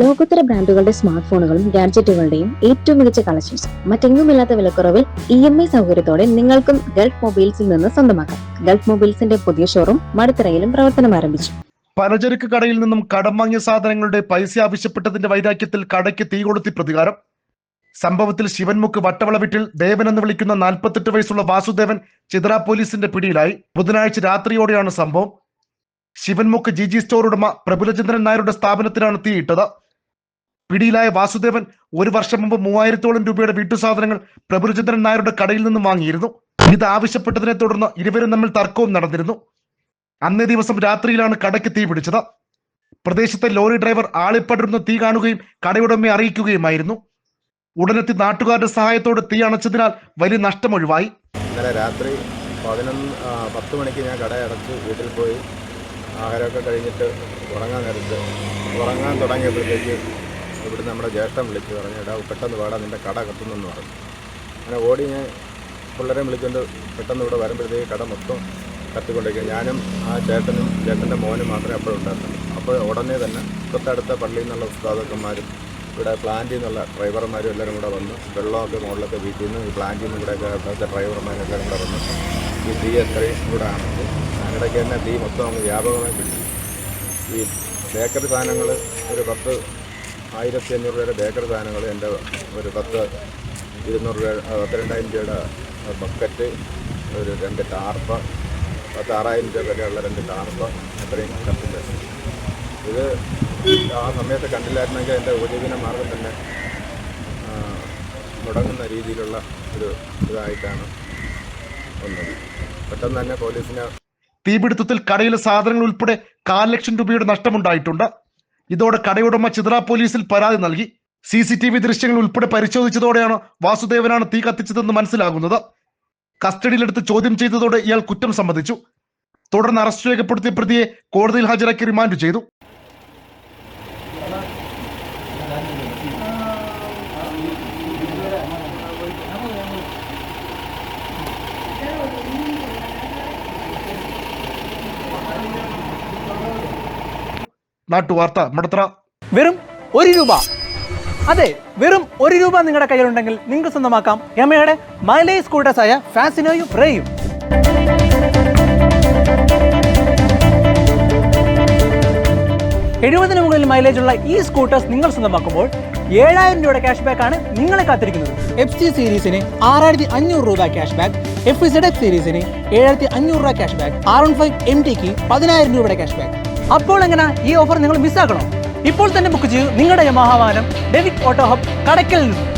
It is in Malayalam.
ലോകോത്തര ബ്രാൻഡുകളുടെ സ്മാർട്ട് ഫോണുകളും ഗാഡ്ജറ്റുകളുടെയും ഏറ്റവും മികച്ച കളക്ഷൻസ് മറ്റെങ്ങുമില്ലാത്ത വിലക്കുറവിൽ ഇ എം ഐ സൗകര്യത്തോടെ നിങ്ങൾക്കും ഗൾഫ് മൊബൈൽസിൽ നിന്ന് സ്വന്തമാക്കാം. ഗൾഫ് മൊബൈൽസിന്റെ പുതിയ ഷോറൂം മടുത്തറയിലും പ്രവർത്തനം ആരംഭിച്ചു. പലചരക്ക് കടയിൽ നിന്നും കടം വാങ്ങിയ സാധനങ്ങളുടെ പൈസ ആവശ്യപ്പെട്ടതിന്റെ വൈരാഗ്യത്തിൽ കടയ്ക്ക് തീ കൊളുത്തി പ്രതികാരം. സംഭവത്തിൽ ശിവൻമുക്ക് വട്ടവള വീട്ടിൽ ദേവൻ എന്ന് വിളിക്കുന്ന നാൽപ്പത്തെട്ട് വയസ്സുള്ള വാസുദേവൻ ചിത്ര പോലീസിന്റെ പിടിയിലായി. ബുധനാഴ്ച രാത്രിയോടെയാണ് സംഭവം. ശിവൻമുക്ക് ജി ജി സ്റ്റോർ ഉടമ പ്രഫുലചന്ദ്രൻ നായരുടെ സ്ഥാപനത്തിനാണ് തീയിട്ടത് പിടിയിലായ വാസുദേവൻ ഒരു വർഷം മുമ്പ് മൂവായിരത്തോളം രൂപയുടെ വീട്ടു സാധനങ്ങൾ പ്രഭുചന്ദ്രൻ നായരുടെ കടയിൽ നിന്നും വാങ്ങിയിരുന്നു. ഇത് ആവശ്യപ്പെട്ടതിനെ തുടർന്ന് ഇരുവരും തമ്മിൽ തർക്കവും നടന്നിരുന്നു. അന്നേ ദിവസം രാത്രിയിലാണ് കടയ്ക്ക് തീ പിടിച്ചത്. പ്രദേശത്തെ ലോറി ഡ്രൈവർ ആളിപ്പടരുന്ന തീ കാണുകയും കടയുടമയെ അറിയിക്കുകയുമായിരുന്നു. ഉടനെത്തി നാട്ടുകാരുടെ സഹായത്തോടെ തീ അണച്ചതിനാൽ വലിയ നഷ്ടമൊഴിവായി. ഇന്നലെ രാത്രി പതിനൊന്ന് പത്ത് മണിക്ക് ഞാൻ കട അടച്ച് വീട്ടിൽ പോയി. ആഹാരമൊക്കെ കഴിഞ്ഞിട്ട് ഉറങ്ങാൻ നേരത്ത് ഉറങ്ങാൻ തുടങ്ങിയപ്പോഴത്തേക്ക് ഇവിടുന്ന് നമ്മുടെ ജ്യേഷ്ഠൻ വിളിച്ച് പറഞ്ഞു എടാ പെട്ടെന്ന് വേടാ നിന്റെ കട കത്തുന്നെന്ന് പറഞ്ഞു. അങ്ങനെ ഓടി ഞാൻ പിള്ളേരെ വിളിച്ചുകൊണ്ട് പെട്ടെന്ന് ഇവിടെ വരുമ്പോഴത്തേക്ക് കട മൊത്തം കത്തിക്കൊണ്ടിരിക്കുക ഞാനും ആ ചേട്ടനും ചേട്ടന്റെ മോനും മാത്രമേ അപ്പോഴുണ്ടായിരുന്നുള്ളൂ അപ്പോൾ ഉടനെ തന്നെ തൊട്ടടുത്ത പള്ളിയിൽ നിന്നുള്ള ഉസ്താദക്കന്മാരും ഇവിടെ പ്ലാന്റിൽ നിന്നുള്ള ഡ്രൈവർമാരും എല്ലാവരും കൂടെ വന്ന് വെള്ളമൊക്കെ മുകളിലൊക്കെ വീട്ടിൽ നിന്ന് ഈ പ്ലാന്റിൽ നിന്ന് ഇവിടെയൊക്കെ അവിടുത്തെ ഡ്രൈവർമാരൊക്കെ കൂടെ വന്ന് ഈ തീ എത്രയും കൂടെ ആണെങ്കിൽ അങ്ങടേക്ക് തന്നെ തീ മൊത്തം അങ്ങ് വ്യാപകമായി കിട്ടി ഈ ബേക്കറി സാധനങ്ങൾ ഒരു പത്ത് ആയിരത്തി അഞ്ഞൂറ് രൂപയുടെ ബേക്കറി സാധനങ്ങൾ എന്റെ ഒരു പത്ത് ഇരുന്നൂറ് രൂപ പത്ത് പത്തിരണ്ടായിരം രൂപയുടെ ബക്കറ്റ് ഒരു രണ്ട് ടാർപ്പ് പത്ത് ആറായിരം രൂപ വരെയുള്ള രണ്ട് ടാർപ്പ് അത്രയും കത്തില്ല. ഇത് ആ സമയത്ത് കണ്ടില്ലായിരുന്നെങ്കിൽ എന്റെ ഉപജീവന മാർഗം തന്നെ മുടങ്ങുന്ന രീതിയിലുള്ള ഒരു ഇതായിട്ടാണ് വന്നത്. പെട്ടെന്ന് തന്നെ പോലീസിനെ തീപിടുത്തത്തിൽ കടയിലെ സാധനങ്ങൾ ഉൾപ്പെടെ കാൽ ലക്ഷം രൂപയുടെ നഷ്ടമുണ്ടായിട്ടുണ്ട്. ഇതോടെ കടയുടമ ചിത്ര പോലീസിൽ പരാതി നൽകി സി സി ടി വി ദൃശ്യങ്ങൾ ഉൾപ്പെടെ പരിശോധിച്ചതോടെയാണ് വാസുദേവനാണ് തീ കത്തിച്ചതെന്ന് മനസ്സിലാകുന്നത് കസ്റ്റഡിയിലെടുത്ത് ചോദ്യം ചെയ്തതോടെ ഇയാൾ കുറ്റം സമ്മതിച്ചു തുടർന്ന് അറസ്റ്റ് രേഖപ്പെടുത്തിയ പ്രതിയെ കോടതിയിൽ ഹാജരാക്കി റിമാൻഡ് ചെയ്തു നാട്ടുവാർത്ത മടത്ര. വെറും ഒരു രൂപ. അതെ വെറും ഒരു രൂപ നിങ്ങളുടെ കയ്യിലുണ്ടെങ്കിൽ നിങ്ങൾക്ക് സ്വന്തമാക്കാം. യമയുടെ മൈലേജ് സ്കൂട്ടേഴ്സായ ഫാസിനോയും റേയും എഴുപതിന് മുകളിൽ മൈലേജ് ഉള്ള ഈ സ്കൂട്ടേഴ്സ് നിങ്ങൾ സ്വന്തമാക്കുമ്പോൾ ഏഴായിരം രൂപയുടെ ക്യാഷ് ബാക്ക് ആണ് നിങ്ങളെ കാത്തിരിക്കുന്നത്. എഫ് സി സീരീസിന് ആറായിരത്തി അഞ്ഞൂറ് രൂപ cash back F Z F സീരീസിന് ഏഴായിരത്തി അഞ്ഞൂറ് രൂപ cash back R one five M tick പതിനായിരം രൂപയുടെ ക്യാഷ് ബാക്ക് അപ്പോൾ എങ്ങനെ ഈ ഓഫർ നിങ്ങൾ മിസ്സാക്കണോ ഇപ്പോൾ തന്നെ ബുക്ക് ചെയ്യൂ നിങ്ങളുടെ Yamaha Devik auto hub Kadakkal നിന്ന്.